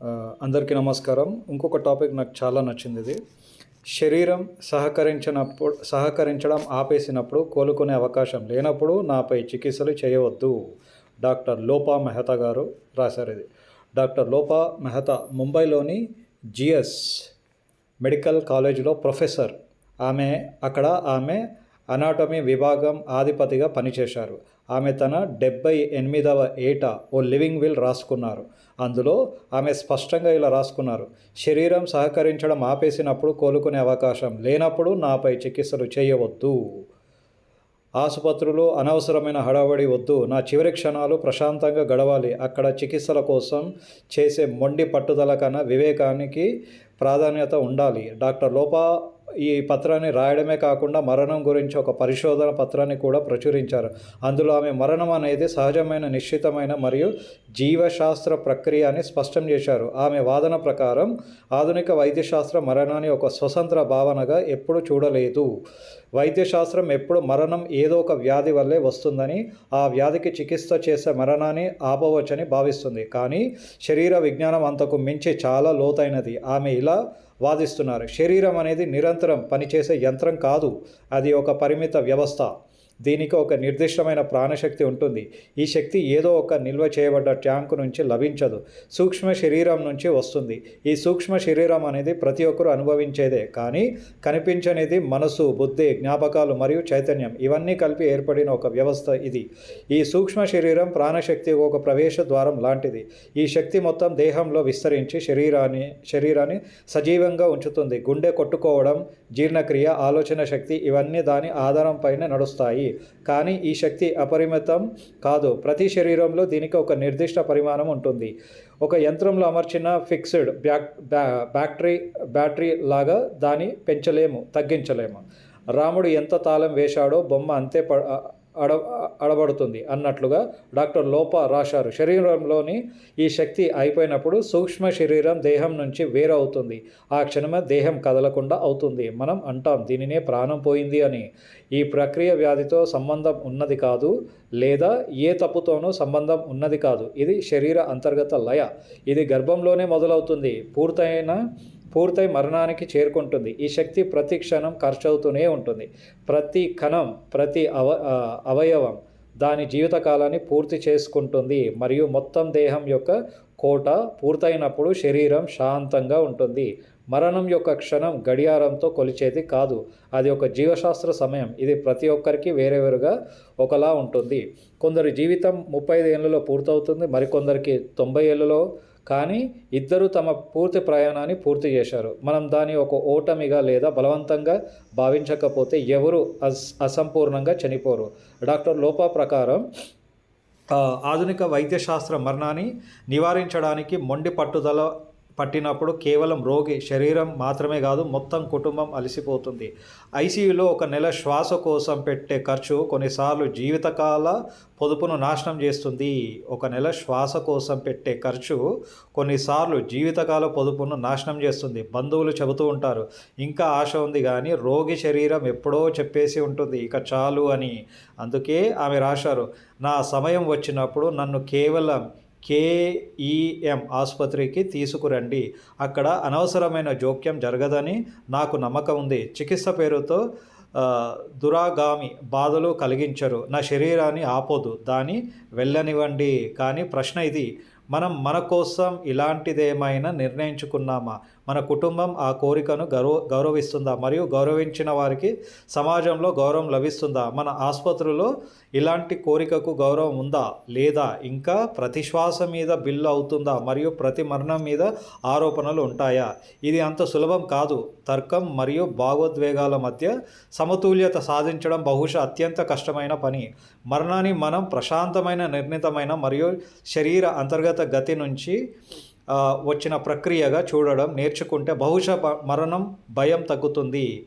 అందరికీ నమస్కారం. ఇంకొక టాపిక్ నాకు చాలా నచ్చింది ఇది శరీరం సహకరించినప్పుడు సహకరించడం ఆపేసినప్పుడు కోలుకునే అవకాశం లేనప్పుడు నాపై చికిత్సలు చేయవద్దు. డాక్టర్ లోపా మెహతా గారు రాశారు ఇది. డాక్టర్ లోపా మెహతా ముంబైలోని జిఎస్ మెడికల్ కాలేజీలో ప్రొఫెసర్. ఆమె అక్కడ ఆమె అనాటమీ విభాగం ఆధిపతిగా పనిచేశారు. ఆమె తన డెబ్బై ఎనిమిదవ ఏట ఓ లివింగ్ విల్ రాసుకున్నారు. అందులో ఆమె స్పష్టంగా ఇలా రాసుకున్నారు. శరీరం సహకరించడం ఆపేసినప్పుడు కోలుకునే అవకాశం లేనప్పుడు నాపై చికిత్సలు చేయవద్దు. ఆసుపత్రులు అనవసరమైన హడావడి వద్దు. నా చివరి క్షణాలు ప్రశాంతంగా గడవాలి. అక్కడ చికిత్సల కోసం చేసే మొండి పట్టుదల కన్నా వివేకానికి ప్రాధాన్యత ఉండాలి. డాక్టర్ లోపా ఈ పత్రాన్ని రాయడమే కాకుండా మరణం గురించి ఒక పరిశోధన పత్రాన్ని కూడా ప్రచురించారు. అందులో ఆమె మరణం అనేది సహజమైన నిశ్చితమైన మరియు జీవశాస్త్ర ప్రక్రియ అని స్పష్టం చేశారు. ఆమె వాదన ప్రకారం ఆధునిక వైద్యశాస్త్ర మరణాన్ని ఒక స్వతంత్ర భావనగా ఎప్పుడు చూడలేదు. వైద్యశాస్త్రం ఎప్పుడు మరణం ఏదో ఒక వ్యాధి వల్లే వస్తుందని ఆ వ్యాధికి చికిత్స చేసే మరణాన్ని ఆపవచ్చని భావిస్తుంది. కానీ శరీర విజ్ఞానం అంతకు మించి చాలా లోతైనది. ఆమె ఇలా వాదిస్తున్నారు. శరీరం అనేది నిరంతరం పనిచేసే యంత్రం కాదు. అది ఒక పరిమిత వ్యవస్థ. దీనికి ఒక నిర్దిష్టమైన ప్రాణశక్తి ఉంటుంది. ఈ శక్తి ఏదో ఒక నిల్వ చేయబడ్డ ట్యాంకు నుంచి లభించదు. సూక్ష్మ శరీరం నుంచి వస్తుంది. ఈ సూక్ష్మ శరీరం అనేది ప్రతి ఒక్కరూ అనుభవించేదే. కానీ కనిపించనిది మనసు బుద్ధి జ్ఞాపకాలు మరియు చైతన్యం ఇవన్నీ కలిపి ఏర్పడిన ఒక వ్యవస్థ ఇది. ఈ సూక్ష్మ శరీరం ప్రాణశక్తి ఒక ప్రవేశ ద్వారం లాంటిది. ఈ శక్తి మొత్తం దేహంలో విస్తరించి శరీరాన్ని శరీరాన్ని సజీవంగా ఉంచుతుంది. గుండె కొట్టుకోవడం జీర్ణక్రియ ఆలోచన శక్తి ఇవన్నీ దాని ఆధారం పైన నడుస్తాయి. కానీ ఈ శక్తి అపరిమితం కాదు. ప్రతి శరీరంలో దీనికి ఒక నిర్దిష్ట పరిమాణం ఉంటుంది. ఒక యంత్రంలో అమర్చిన ఫిక్స్డ్ బ్యాక్ బ్యాటరీ బ్యాటరీ లాగా దాన్ని పెంచలేము తగ్గించలేము. రాముడు ఎంత తాళం వేశాడో బొమ్మ అంతే అడ అడబడుతుంది. అన్నట్లుగా డాక్టర్ లోపా రాశారు. శరీరంలోని ఈ శక్తి అయిపోయినప్పుడు సూక్ష్మ శరీరం దేహం నుంచి వేరవుతుంది. ఆ క్షణమే దేహం కదలకుండా అవుతుంది. మనం అంటాం దీనినే ప్రాణం పోయింది అని. ఈ ప్రక్రియ వ్యాధితో సంబంధం ఉన్నది కాదు లేదా ఏ తప్పుతోనూ సంబంధం ఉన్నది కాదు. ఇది శరీర అంతర్గత లయ. ఇది గర్భంలోనే మొదలవుతుంది. పూర్తయిన పూర్తయి మరణానికి చేరుకుంటుంది. ఈ శక్తి ప్రతి క్షణం ఖర్చవుతూనే ఉంటుంది. ప్రతి కణం ప్రతి అవ అవయవం దాని జీవితకాలాన్ని పూర్తి చేసుకుంటుంది. మరియు మొత్తం దేహం యొక్క కోట పూర్తయినప్పుడు శరీరం శాంతంగా ఉంటుంది. మరణం యొక్క క్షణం గడియారంతో కొలిచేది కాదు. అది ఒక జీవశాస్త్ర సమయం. ఇది ప్రతి ఒక్కరికి వేరే వేరుగా ఒకలా ఉంటుంది. కొందరి జీవితం ముప్పై ఐదు ఏళ్ళలో పూర్తవుతుంది. మరికొందరికి తొంభై ఏళ్ళలో కానీ ఇద్దరు తమ పూర్తి ప్రయాణాన్ని పూర్తి చేశారు. మనం దాని ఒక ఓటమిగా లేదా బలవంతంగా భావించకపోతే ఎవరు అస్ అసంపూర్ణంగా చనిపోరు. డాక్టర్ లోపా ప్రకారం ఆధునిక వైద్యశాస్త్ర మరణాన్ని నివారించడానికి మొండి పట్టుదల పట్టినప్పుడు కేవలం రోగి శరీరం మాత్రమే కాదు మొత్తం కుటుంబం అలసిపోతుంది. ఐసీయూలో ఒక నెల శ్వాస కోసం పెట్టే ఖర్చు కొన్నిసార్లు జీవితకాల పొదుపును నాశనం చేస్తుంది. ఒక నెల శ్వాస కోసం పెట్టే ఖర్చు కొన్నిసార్లు జీవితకాల పొదుపును నాశనం చేస్తుంది. బంధువులు చెబుతూ ఉంటారు ఇంకా ఆశ ఉంది కానీ రోగి శరీరం ఎప్పుడో చెప్పేసి ఉంటుంది ఇక చాలు అని. అందుకే ఆమె రాశారు నా సమయం వచ్చినప్పుడు నన్ను కేవలం కేఈఎం ఆసుపత్రికి తీసుకురండి. అక్కడ అనవసరమైన జోక్యం జరగదని నాకు నమ్మకం ఉంది. చికిత్స పేరుతో దురాగామి బాధలు కలిగించరు. నా శరీరాన్ని ఆపోదు దాన్ని వెళ్ళనివ్వండి. కానీ ప్రశ్న ఇది మనం మన కోసం ఇలాంటిదేమైనా నిర్ణయించుకున్నామా? మన కుటుంబం ఆ కోరికను గౌరవ గౌరవిస్తుందా? మరియు గౌరవించిన వారికి సమాజంలో గౌరవం లభిస్తుందా? మన ఆసుపత్రిలో ఇలాంటి కోరికకు గౌరవం ఉందా? లేదా? ఇంకా ప్రతి శ్వాస మీద బిల్లు అవుతుందా? మరియు ప్రతి మరణం మీద ఆరోపణలు ఉంటాయా? ఇది అంత సులభం కాదు. తర్కం మరియు భావోద్వేగాల మధ్య సమతుల్యత సాధించడం బహుశా అత్యంత కష్టమైన పని. మరణాన్ని మనం ప్రశాంతమైన నిర్ణీతమైన మరియు శరీర అంతర్గత గతి నుంచి వచ్చిన ప్రక్రియగా చూడడం నేర్చుకుంటే బహుశా మరణం భయం తగ్గుతుంది.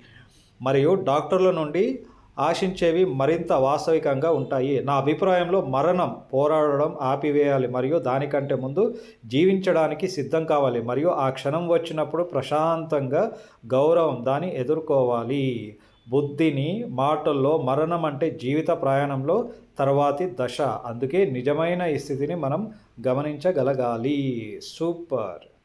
మరియు డాక్టర్ల నుండి ఆశించేవి మరింత వాస్తవికంగా ఉంటాయి. నా అభిప్రాయంలో మరణం పోరాడడం ఆపివేయాలి మరియు దానికంటే ముందు జీవించడానికి సిద్ధం కావాలి మరియు ఆ క్షణం వచ్చినప్పుడు ప్రశాంతంగా గౌరవం దాన్ని ఎదుర్కోవాలి. బుద్ధిని మాటల్లో మరణం అంటే జీవిత ప్రయాణంలో తర్వాతి దశ. అందుకే నిజమైన ఈ స్థితిని మనం గమనించగలగాలి. సూపర్.